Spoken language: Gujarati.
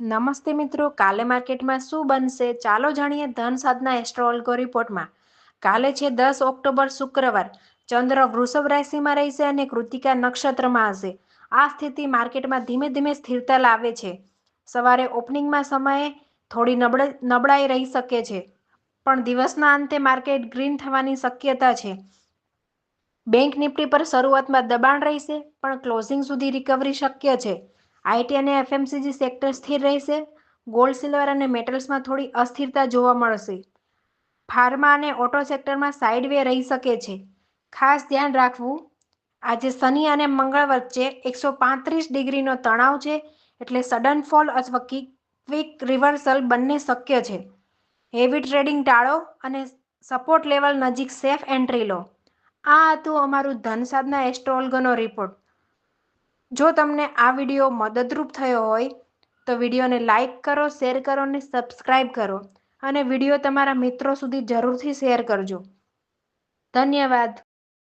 નમસ્તે મિત્રો, કાલે માર્કેટમાં શું બનશે? ચાલો જાણીએ ધન સાધના એસ્ટ્રોલોગો રિપોર્ટમાં કાલે છે દસ ઓક્ટોબર શુક્રવાર. ચંદ્ર વૃષભ રાશિમાં રહેશે અને કૃતિકા નક્ષત્રમાં હશે. આ સ્થિતિ માર્કેટમાં ધીમે ધીમે સ્થિરતા લાવે છે. સવારે ઓપનિંગમાં સમયે થોડી નબળ, નબળાઈ રહી શકે છે. પણ દિવસના અંતે માર્કેટ ગ્રીન થવાની શક્યતા છે. બેંક નિફ્ટી પર શરૂઆતમાં દબાણ રહેશે, પણ ક્લોઝિંગ સુધી રિકવરી શક્ય છે. આઈટી અને એફએમસીજી સેક્ટર સ્થિર રહેશે ગોલ્ડ સિલ્વર અને મેટલ્સમાં થોડી અસ્થિરતા જોવા મળશે. ફાર્મા અને ઓટો સેક્ટરમાં સાઇડવે રહી શકે છે. ખાસ ધ્યાન રાખવું, આજે શનિ અને મંગળ વચ્ચે એકસો પાંત્રીસ ડિગ્રીનો તણાવ છે, એટલે સડન ફોલ અથવા ક્વિક રિવર્સલ બંને શક્ય છે. હેવી ટ્રેડિંગ ટાળો અને સપોર્ટ લેવલ નજીક સેફ એન્ટ્રી લો. આ હતું અમારું ધન સાધના એસ્ટ્રોલગનો રિપોર્ટ જો તમને આ વીડિયો મદદરૂપ થયો હોય, તો વિડીયોને લાઇક કરો, શેર કરો અને સબસ્ક્રાઈબ કરો. અને વીડિયો તમારા મિત્રો સુધી જરૂરથી શેર કરજો. ધન્યવાદ.